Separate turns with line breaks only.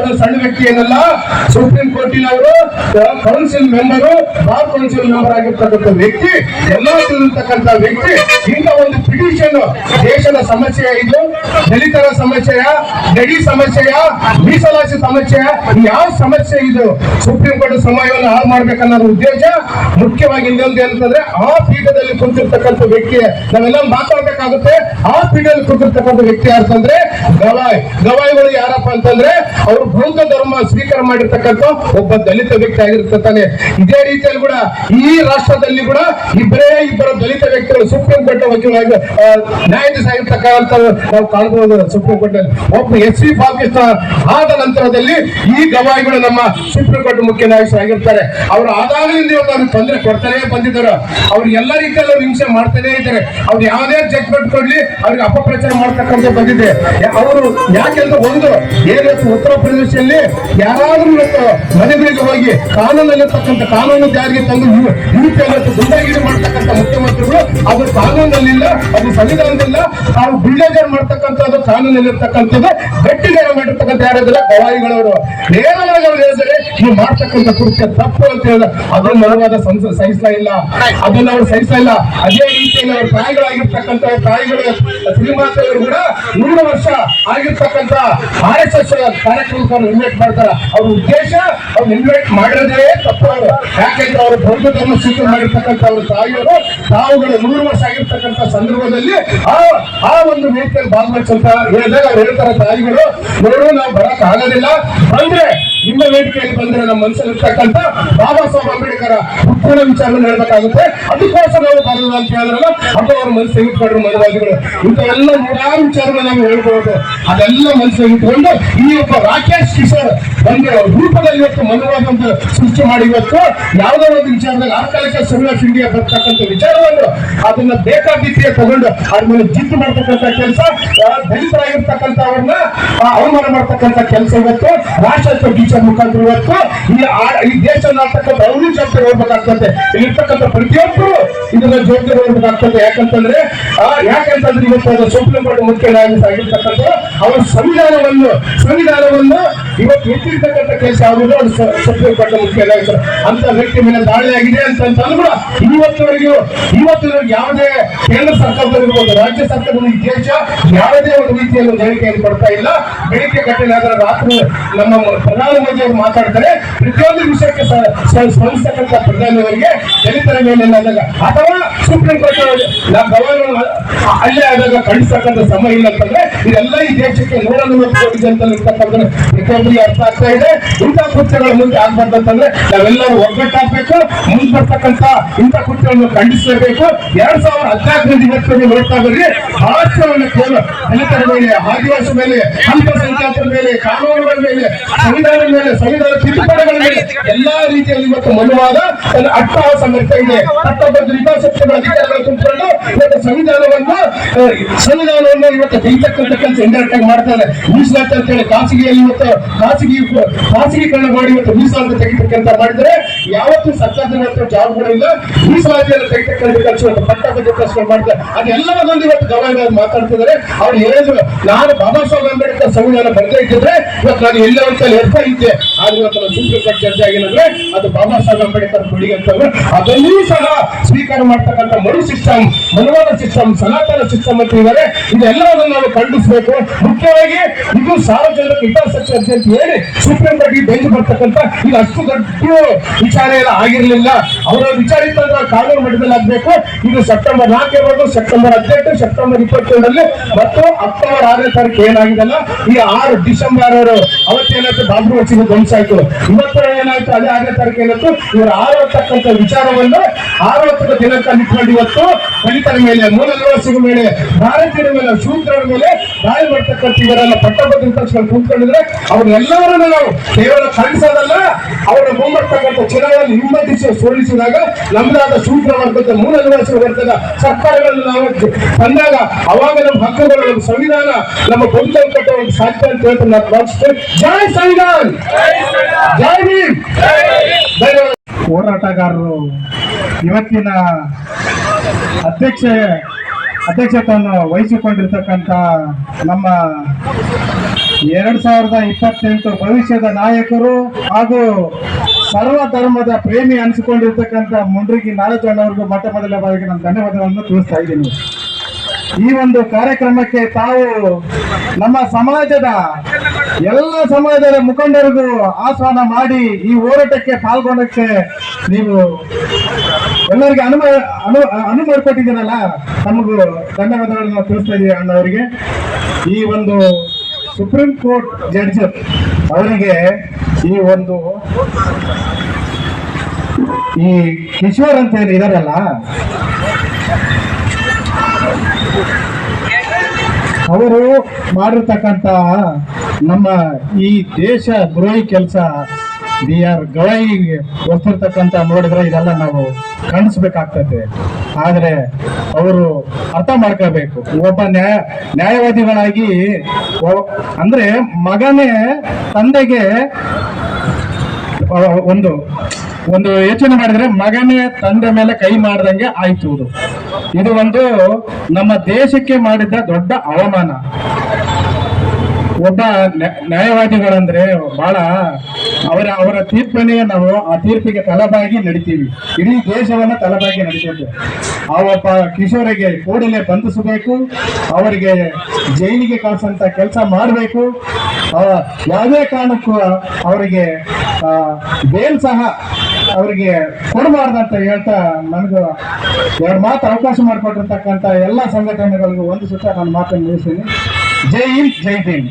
ಅವರು ಸಣ್ಣ ವ್ಯಕ್ತಿ ಏನಲ್ಲ supreme ಕೋರ್ಟಿನವರು council member bar council member ಆಗಿರ್ತಕ್ಕಂಥ ವ್ಯಕ್ತಿ ಎಲ್ಲ ವ್ಯಕ್ತಿ, ಇಂಥ ಒಂದು ಪಿಟಿಷನ್ ದೇಶದ ಸಮಸ್ಯೆ ಇದು, ದಲಿತರ ಸಮಸ್ಯೆಯ ಗಡಿ ಸಮಸ್ಯೆಯ ಮೀಸಲಾತಿ ಸಮಸ್ಯೆಯ ಯಾವ ಸಮಸ್ಯೆ ಇದು? ಸುಪ್ರೀಂ ಕೋರ್ಟ್ ಸಮಯವನ್ನು ಹಾಳು ಮಾಡ್ಬೇಕನ್ನೋ ಉದ್ದೇಶ ಮುಖ್ಯವಾಗಿ ಇನ್ನೊಂದು ಏನಂತಂದ್ರೆ ಆ ಪೀಠದಲ್ಲಿ ಕುಂತಿರ್ತಕ್ಕಂಥ ವ್ಯಕ್ತಿ, ನಾವೆಲ್ಲ ಮಾತಾಡ್ಬೇಕಾಗುತ್ತೆ, ಆ ಪೀಠದಲ್ಲಿ ಕುಂತಿರ್ತಕ್ಕಂಥ ವ್ಯಕ್ತಿ ಅಂತಂದ್ರೆ, ಗವಾಯ್. ಗವಾಯಿಗಳು ಯಾರಪ್ಪ ಅಂತಂದ್ರೆ, ಅವರು ಬೌದ್ಧ ಧರ್ಮ ಸ್ವೀಕಾರ ಮಾಡಿರ್ತಕ್ಕಂಥ ಒಬ್ಬ ದಲಿತ ವ್ಯಕ್ತಿ ಆಗಿರ್ತಾನೆ ಇದೇ ರೀತಿಯಲ್ಲಿ ಕೂಡ ಈ ರಾಷ್ಟ್ರದಲ್ಲಿ ಕೂಡ ಇಬ್ಬರೇ ಇಬ್ಬರ ದಲಿತ ವ್ಯಕ್ತಿಗಳು ಸುಪ್ರೀಂ ಕೋರ್ಟ್ ವಕೀಲರಾಗಿ ನ್ಯಾಯಾಧೀಶ ಆಗಿರ್ತಕ್ಕಂಥ ನಾವು ಕಾಣಬಹುದು ಸುಪ್ರೀಂ ಕೋರ್ಟ್ ಒಬ್ಬ ಎಸ್ ಸಿ ಪಾಕಿಸ್ತಾನ್ ಆದ ನಂತರದಲ್ಲಿ ಈ ಗವಾಯಿಗಳು ನಮ್ಮ ಸುಪ್ರೀಂ ಕೋರ್ಟ್ ಮುಖ್ಯ ನ್ಯಾಯಾಧೀಶ ಆಗಿರ್ತಾರೆ. ಅವರು ಆದಾಗಲಿಂದ ಇವತ್ತು ಅವ್ರಿಗೆ ತೊಂದರೆ ಕೊಡ್ತಾನೆ ಬಂದಿದ್ದಾರೆ. ಅವ್ರು ಎಲ್ಲ ರೀತಿಯಲ್ಲೂ ಹಿಂಸೆ ಮಾಡ್ತಾನೆ ಇದ್ದಾರೆ. ಅವ್ರು ಯಾವುದೇ ಜಡ್ಜ್ಮೆಂಟ್ ಕೊಡ್ಲಿ, ಅವ್ರಿಗೆ ಅಪಪ್ರಚಾರ ಮಾಡ್ತಕ್ಕಂಥ ಬಂದಿದೆ. ಅವರು ಯಾಕೆಂದ್ರೆ ಒಂದು, ಏನೇ ಉತ್ತರ ಪ್ರದೇಶದಲ್ಲಿ ಯಾರಾದರೂ ಇವತ್ತು ಮನೆಗಳಿಗೆ ಹೋಗಿ ಕಾನೂನಲ್ಲಿರ್ತಕ್ಕಂಥ ಕಾನೂನು ಜಾರಿಗೆ ತಂದು ಇವತ್ತು ಗುಂಡಾಗಿರಿ ಮಾಡ್ತಕ್ಕಂಥ ಮುಖ್ಯಮಂತ್ರಿಗಳು, ಅದು ಕಾನೂನಲ್ಲಿಲ್ಲ, ಅದು ಸಂವಿಧಾನದಿಲ್ಲ. ತಾವು ಬಿಲ್ಡೇಜರ್ ಮಾಡ್ತಕ್ಕಂಥದ್ದು ಕಾನೂನಲ್ಲಿರ್ತಕ್ಕಂಥದ್ದು, ಗಟ್ಟಿಗಾರ ಮಾಡಿರ್ತಕ್ಕಂಥ ಯಾರಾದ್ರೆ ಗವಾಯಿಗಳವರು. ನೇರವಾಗಿ ಅವ್ರು ಹೇಳಿದರೆ ನೀವು ಮಾಡ್ತಕ್ಕಂಥ ಕೃತ್ಯ ತಪ್ಪು ಅಂತ ಹೇಳಿದ್ರೆ ಅದನ್ನ ಮನವಾದ ಸಹಿಸ್ತಾ ಇಲ್ಲ. ಅದನ್ನ ಅವ್ರು ಸಹಿಸ್ತಾ ಇಲ್ಲ. ಅದೇ ರೀತಿಯಲ್ಲಿ ಅವ್ರ ತಾಯಿಗಳಾಗಿರ್ತಕ್ಕಂಥ ತಾಯಿಗಳು ಸಿನಿಮಾದವರು ಕೂಡ ನೂರು ವರ್ಷ ಆಗಿರ್ತಕ್ಕಂಥ ಆರ್ ಎಸ್ ಎಸ್ ಕಾರ್ಯಕ್ರಮಕ್ಕೆ ಇನ್ವೈಟ್ ಮಾಡ್ತಾರೆ. ಅವ್ರ ಉದ್ದೇಶ ಅವ್ರು ಇನ್ವೈಟ್ ಮಾಡಿರೋದೇ ತಪ್ಪು ಅವರು. ಯಾಕೆಂದ್ರೆ ಅವರು ಬೌದ್ಧ ಧರ್ಮ ಮಾಡಿರ್ತಕ್ಕಂಥ ಅವ್ರ ತಾಯಿಯವರು ತಾವುಗಳು ನೂರು ವರ್ಷ ಆಗಿರ್ತಕ್ಕಂಥ ಸಂದರ್ಭದಲ್ಲಿ ಆ ಆ ಒಂದು ವೇದಿಕೆಯಲ್ಲಿ ಭಾಗವಹಿಸಂತ ಹೇಳಿದಾಗ ಅವ್ರು ಹೇಳ್ತಾರೆ ತಾಯಿಗಳು, ನೋಡು, ನಾವು ಬರಕ್ ಆಗೋದಿಲ್ಲ ಬಂದ್ರೆ ನಿಮ್ಮ ವೇದಿಕೆಯಲ್ಲಿ ಬಂದ್ರೆ ನಮ್ಮ ಮನಸ್ಸಲ್ಲಿರ್ತಕ್ಕಂಥ ಬಾಬಾ ಸಾಹೇಬ್ ಅಂಬೇಡ್ಕರ್ ಹುಟ್ಟಿನ ವಿಚಾರವನ್ನು ಹೇಳ್ಬೇಕಾಗುತ್ತೆ. ಅದಕ್ಕೋಸ್ಕರ ನಾವು ಬರಲ್ಲ ಅಂತ ಹೇಳಿದ್ರಲ್ಲ, ಅದು ಅವ್ರ ಮನಸ್ಸಿಗೆ ಇಟ್ಕೊಂಡ್ರು ಮನವಾದಿಗಳು ಇಂಥವೆಲ್ಲ ನೂರಾರು ವಿಚಾರಗಳು ನಾವು ಹೇಳ್ಬೋದು. ಅದೆಲ್ಲ ಮನಸ್ಸಿಗೆ ಇಟ್ಕೊಂಡು ಈ ಒಬ್ಬ ರಾಕೇಶ್ ಕಿಶೋರ್ ಒಂದು ರೂಪದಲ್ಲಿ ಇವತ್ತು ಮನವಾದ ಒಂದು ಸೃಷ್ಟಿ ಮಾಡಿ ಇವತ್ತು ಯಾವುದೋ ಒಂದು ವಿಚಾರದಲ್ಲಿ ಆ ಕಾಲಕ್ಕೆ ಸುಳ್ಳ ಇಂಡಿಯಾ ಬರ್ತಕ್ಕಂಥ ವಿಚಾರವನ್ನು ಅದನ್ನ ಬೇಕಾಬಿಟ್ಟಿಗೆ ತಗೊಂಡು ಅದ್ರ ಮೇಲೆ ಜಿದ್ದು ಮಾಡ್ತಕ್ಕಂಥ ಕೆಲಸ ದಲಿತರಾಗಿರ್ತಕ್ಕಂಥ ಅವ್ರನ್ನ ಆ, ಅವಮಾನ ಮಾಡ್ತಕ್ಕಂಥ ಕೆಲಸ ಇವತ್ತು ರಾಷ್ಟ್ರ ಟೀಚರ್ ಮುಖಾಂತರ ಇವತ್ತು ಈ ದೇಶ ನಾಡ್ತಕ್ಕಂಥ ಅವರು ಜವಾಬ್ದಾರಿ ಹೋಗ್ಬೇಕಾಗ್ತದೆ ಇಲ್ಲಿರ್ತಕ್ಕಂಥ ಪ್ರತಿಯೊಬ್ಬರು ಇದನ್ನ ಜವಾಬ್ದಾರಿ ಹೋಗ್ಬೇಕಾಗ್ತದೆ ಯಾಕಂತಂದ್ರೆ ಯಾಕಂತಂದ್ರೆ ಇವತ್ತು ಅದು ಸುಪ್ರೀಂ ಕೋರ್ಟ್ ಮುಖ್ಯ ನ್ಯಾಯಾಧೀಶ ಆಗಿರ್ತಕ್ಕಂಥ ಅವರ ಸಂವಿಧಾನವನ್ನು ಸಂವಿಧಾನವನ್ನು ಇವತ್ತು ಎತ್ತಿರ್ತಕ್ಕಂಥ ಕೆಲಸ ಅವರು ಅದು ಸುಪ್ರೀಂ ಕೋರ್ಟ್ ಮುಖ್ಯ ಅಂತ ವ್ಯಕ್ತಿ ಮೇಲೆ ದಾಳಿ ಆಗಿದೆ ಅಂತ ಕೂಡ ಇವತ್ತಿನವರೆಗೂ ಇವತ್ತಿನವರೆಗೂ ಯಾವುದೇ ಕೇಂದ್ರ ಸರ್ಕಾರದಲ್ಲಿರ್ಬೋದು, ರಾಜ್ಯ ಸರ್ಕಾರದ ಇತಿಹಾಸ ಯಾವುದೇ ಒಂದು ರೀತಿಯಲ್ಲಿ ಹೇಳಿಕೆಯನ್ನು ಕೊಡ್ತಾ ಇಲ್ಲ. ಬೆಳಿಗ್ಗೆ ಕಟ್ಟಿನ ಅದರ ರಾತ್ರಿ ನಮ್ಮ ಪ್ರಧಾನಮಂತ್ರಿ ಅವರು ಮಾತಾಡ್ತಾರೆ. ಪ್ರತಿಯೊಂದು ವಿಷಯಕ್ಕೆ ಸ್ಪಂದಿಸತಕ್ಕಂಥ ಪ್ರಧಾನಿಯವರಿಗೆ ದಲಿತರ ಮೇಲೆ ಅಥವಾ ಸುಪ್ರೀಂ ಕೋರ್ಟ್ ಗವರ್ನರ್ ಅಲ್ಲೇ ಆದಾಗ ಖಂಡಿಸ್ತಕ್ಕಂಥ ಸಮಯ ಇಲ್ಲ ಅಂತಂದ್ರೆ ಇದೆಲ್ಲ ಈ ದೇಶಕ್ಕೆ ನೂರ ಕೋಟಿ ಅಂತ ಇರ್ತಕ್ಕಂಥ ಅರ್ಥ ಆಗ್ತಾ ಇದೆ. ಇಂಥ ಕೃತ್ಯಗಳ ಮುಂದೆ ಆಗ್ಬಾರ್ದು ಅಂತಂದ್ರೆ ನಾವೆಲ್ಲರೂ ಒಗ್ಗಟ್ಟಾಗಬೇಕು. ಮುಂದೆ ಬರ್ತಕ್ಕಂಥ ಇಂಥ ಕೃತ್ಯಗಳನ್ನು ಖಂಡಿಸಲೇಬೇಕು. ಎರಡ್ ಸಾವಿರದ ಹದಿನಾಲ್ಕನೇ ಇವತ್ತಿಗೆ ನೋಡ್ತಾ ಕೇವಲ ದಲಿತರ ಮೇಲೆ, ಆದಿವಾಸಿ ಮೇಲೆ, ಅಲ್ಪಸಂಖ್ಯಾತರ ಮೇಲೆ, ಕಾನೂನುಗಳ ಮೇಲೆ, ಸಂವಿಧಾನದ ಮೇಲೆ, ಸಂವಿಧಾನ ತಿದ್ದುಪಡಿಗಳ ಮೇಲೆ ಎಲ್ಲಾ ರೀತಿಯಲ್ಲಿ ಇವತ್ತು ಮನುವಾದ ತನ್ನ ಅಟ್ಟಹಾಸ ಮಾಡ್ತಾ ಇದೆ. ಹತ್ತೊಂಬತ್ತು ಹಿತಾಸಕ್ತಿಗಳ ಅಧಿಕಾರಿಗಳ ಇವತ್ತು ಸಂವಿಧಾನವನ್ನು ಸಂವಿಧಾನವನ್ನು ಇವತ್ತು ತೆಗಿತಕ್ಕಂಥ ಕೆಲಸ ಇಂಡೈರೆಕ್ಟ್ ಆಗಿ ಮಾಡ್ತಾರೆ ಮೀಸಲಾತಿ ಅಂತ ಹೇಳಿ ಖಾಸಗಿಯಲ್ಲಿ ಇವತ್ತು ಖಾಸಗಿ ಖಾಸಗೀಕರಣ ಮಾಡಿ ಇವತ್ತು ಮೀಸಲಾತಿ ತೆಗಿತಕ್ಕಂತ ಮಾಡಿದ್ರೆ ಯಾವತ್ತೂ ಸರ್ಕಾರದ ಇವತ್ತು ಜವಾಬ್ದಾರಿಲ್ಲ ಮೀಸಲಾತಿಯನ್ನು ತೆಗಿತಕ್ಕಂಥ ಕೆಲಸ ಇವತ್ತು ಪಟ್ಟ ಬಗ್ಗೆ ಪ್ರಶ್ನೆ ಮಾಡ್ತಾರೆ ಅದೆಲ್ಲವನ್ನೊಂದು ಇವತ್ತು ಗವರ್ನರ್ ಮಾತಾಡ್ತಿದ್ದಾರೆ. ಅವ್ರು ಹೇಳಿದ್ರು, ನಾನು ಬಾಬಾ ಸಾಹೇಬ್ ಅಂಬೇಡ್ಕರ್ ಸಂವಿಧಾನ ಬರ್ತಾ ಇದ್ದಿದ್ರೆ ಇವತ್ತು ನಾನು ಎಲ್ಲ ಅಂತ ಹೇಳ್ತಾ ಇದ್ದೆ. ಆದ್ರೆ ಇವತ್ತು ನಾನು ಸುಪ್ರೀಂ ಕೋರ್ಟ್ ಜಡ್ಜ್ ಆಗಿಲ್ಲ ಅದು ಬಾಬಾ ಸಾಹೇಬ್ ಅಂಬೇಡ್ಕರ್ ಅಂತಂದ್ರೆ ಅದನ್ನೂ ಸಹ ಸ್ವೀಕಾರ ಮಾಡ್ತಕ್ಕಂಥ ಮರು ಸಿಸ್ಟಮ್ ಮನುವಾದ ಸಿಸ್ಟಮ್ ಸನಾತನ ಸಿಸ್ಟಮ್ ಅಂತ ಇದ್ದಾರೆ. ಇದೆಲ್ಲವನ್ನು ನಾವು ಖಂಡಿಸಬೇಕು. ಮುಖ್ಯವಾಗಿ ಇದು ಸಾರ್ವಜನಿಕ ಹಿತಾಸಕ್ತಿ ಅಂತ ಹೇಳಿ ಸುಪ್ರೀಂ ಕೋರ್ಟ್ಗೆ ಬೆಂಚ್ ಬರ್ತಕ್ಕಂತ ಇದು ಅಷ್ಟು ದೊಡ್ಡ ವಿಚಾರ ಎಲ್ಲ ಆಗಿರಲಿಲ್ಲ. ಅವರ ವಿಚಾರ ಇತ್ತಂದ್ರೆ ಕಾನೂನು ಮಟ್ಟದಲ್ಲಿ ಆಗ್ಬೇಕು. ಇದು ಸೆಪ್ಟೆಂಬರ್ ನಾಲ್ಕು ಸೆಪ್ಟೆಂಬರ್ ಹದಿನೆಂಟು, ಸೆಪ್ಟೆಂಬರ್ ಇಪ್ಪತ್ತೇಳರಲ್ಲಿ ಮತ್ತು ಅಕ್ಟೋಬರ್ ಆರನೇ ತಾರೀಕು ಏನಾಗಿದೆಲ್ಲ? ಈ ಆರು ಡಿಸೆಂಬರ್ ಅವರು ಅವತ್ತೇನಾಯ್ತು ಬಾಬ್ರು ವಚ್ಚಿಗೆ ಧ್ವಂಸ ಆಯ್ತು. ಇವತ್ತು ಏನಾಯ್ತು? ಅದೇ ಆರನೇ ತಾರೀಕು ಏನಾಯ್ತು? ಇವರು ಆರೋಗ್ತಕ್ಕಂಥ ವಿಚಾರವನ್ನು ಆರೋಗ್ಯದ ದಿನಾಂಕ ನಿಂತ್ಕೊಂಡು ಇವತ್ತು ದಲಿತರ ಮೇಲೆ ಮೂಲ ನಿವಾಸಿಗಳ ಮೇಲೆ ಭಾರತೀಯರ ಮೇಲೆ ಶೂದ್ರರ ಮೇಲೆ ದಾಳಿ ಮಾಡ್ತಕ್ಕಂಥ ಇವರೆಲ್ಲ ಪಟ್ಟಭದ್ರ ಕಳ್ಸ್ಕೊಂಡು ಕೂತ್ಕೊಂಡಿದ್ರೆ ಅವ್ರನ್ನೆಲ್ಲವರನ್ನು ನಾವು ಕೇವಲ ಖಂಡಿಸೋದಲ್ಲ ಅವರ ಮುಂಬರ್ತಕ್ಕಂಥ ಚುನಾವಣೆ ಹಿಂಬದಿಸಿ ಸೋಲಿಸಿದಾಗ ನಮ್ದಾದ ಶೂದ್ರ ವರ್ಗದ ಮೂಲ ನಿವಾಸಿಗಳ ವರ್ಗದ ಸರ್ಕಾರಗಳನ್ನು ನಾವು ಬಂದಾಗ ಅವಾಗ ನಮ್ಮ ಹಕ್ಕುಗಳು ನಮ್ಮ ಸಂವಿಧಾನ ನಮ್ಮ ಬಂಧು ಕಟ್ಟುವ ಸಾಧ್ಯ ಅಂತ ಹೇಳ್ತಾರೆ ನಾನು ಭಾವಿಸ್ತೇನೆ. ಜೈ ಸಂವಿಧಾನ್! ಜೈ ಭೀಮ್!
ಹೋರಾಟಗಾರರು ಇವತ್ತಿನ ಅಧ್ಯಕ್ಷ, ಅಧ್ಯಕ್ಷತೆಯನ್ನು ವಹಿಸಿಕೊಂಡಿರ್ತಕ್ಕಂಥ ನಮ್ಮ ಎರಡು ಸಾವಿರದ ಇಪ್ಪತ್ತೆಂಟು ಭವಿಷ್ಯದ ನಾಯಕರು ಹಾಗೂ ಸರ್ವ ಧರ್ಮದ ಪ್ರೇಮಿ ಅನಿಸಿಕೊಂಡಿರ್ತಕ್ಕಂಥ ಮುಂಡ್ರಿಗಿ ನಾರಾಯಣವ್ರಿಗೂ ಮೊಟ್ಟ ಮೊದಲ ಬಾರಿಗೆ ನಾನು ಧನ್ಯವಾದಗಳನ್ನು ತಿಳಿಸ್ತಾ ಇದ್ದೀನಿ. ಈ ಒಂದು ಕಾರ್ಯಕ್ರಮಕ್ಕೆ ತಾವು ನಮ್ಮ ಸಮಾಜದ ಎಲ್ಲ ಸಮಾಜದ ಮುಖಂಡರಿಗೂ ಆಹ್ವಾನ ಮಾಡಿ ಈ ಹೋರಾಟಕ್ಕೆ ಪಾಲ್ಗೊಂಡಕ್ಕೆ ನೀವು ಎಲ್ಲರಿಗೆ ಅನುಮ, ಅನು ಅನು ಮಾಡಿಕೊಟ್ಟಿದ್ದೀರಲ್ಲ ನಮಗೂ ಧನ್ಯವಾದಗಳನ್ನು ತಿಳಿಸ್ತಾ ಇದ್ದೀವಿ ಅಣ್ಣವರಿಗೆ. ಈ ಒಂದು ಸುಪ್ರೀಂ ಕೋರ್ಟ್ ಜಡ್ಜ್ ಅವರಿಗೆ ಈ ಒಂದು ಈ ಕಿಶೋರ್ ಅಂತ ಏನು ಇದಾರಲ್ಲ ಅವರು ಮಾಡಿರ್ತಕ್ಕಂಥ ನಮ್ಮ ಈ ದೇಶ ದ್ರೋಹಿ ಕೆಲಸ ಬಿ ಆರ್ ಗವಾಯಿ ಒತ್ತಿರ್ತಕ್ಕಂಥ ನೋಡಿದ್ರೆ ಇದೆಲ್ಲ ನಾವು ಕಾಣಿಸ್ಬೇಕಾಗ್ತದೆ ಆದರೆ ಅವರು ಅರ್ಥ ಮಾಡ್ಕೋಬೇಕು. ಒಬ್ಬ ನ್ಯಾಯ ನ್ಯಾಯವಾದಿಗಳಾಗಿ ಅಂದ್ರೆ ಮಗನೇ ತಂದೆಗೆ ಒಂದು ಒಂದು ಯೋಚನೆ ಮಾಡಿದ್ರೆ ಮಗನೇ ತಂದೆ ಮೇಲೆ ಕೈ ಮಾಡ್ದಂಗೆ ಆಯ್ತು ಇದು. ಒಂದು ನಮ್ಮ ದೇಶಕ್ಕೆ ಮಾಡಿದ ದೊಡ್ಡ ಅವಮಾನ. ಒಬ್ಬ ನ್ಯಾ- ನ್ಯಾಯವಾದಿಗಳಂದ್ರೆ ಬಹಳ ಅವರ ಅವರ ತೀರ್ಪನ್ನೇ ನಾವು ಆ ತೀರ್ಪಿಗೆ ತಲಬಾಗಿ ನಡಿತೀವಿ. ಇಡೀ ದೇಶವನ್ನ ತಲೆಬಾಗಿ ನಡಿತೀವಿ ಆ ಒಬ್ಬ ಕಿಶೋರಿಗೆ ಕೂಡಲೇ ಬಂಧಿಸಬೇಕು, ಅವರಿಗೆ ಜೈಲಿಗೆ ಕಳಿಸಂತ ಕೆಲಸ ಮಾಡಬೇಕು. ಯಾವುದೇ ಕಾರಣಕ್ಕೂ ಅವರಿಗೆ ಬೇಲ್ ಸಹ ಅವರಿಗೆ ಕೊಡಬಾರ್ದಂತ ಹೇಳ್ತಾ ನನಗೂ ಎರಡು ಮಾತು ಅವಕಾಶ ಮಾಡಿಕೊಟ್ಟಿರ್ತಕ್ಕಂಥ ಎಲ್ಲ ಸಂಘಟನೆಗಳಿಗೂ ಒಂದು ಸುತ್ತ ನಾನು ಮಾತನ್ನು ಮುಗಿಸ್ತೀನಿ. ಜೈ ಹಿಂದ್, ಜೈ ಭೀಮ್.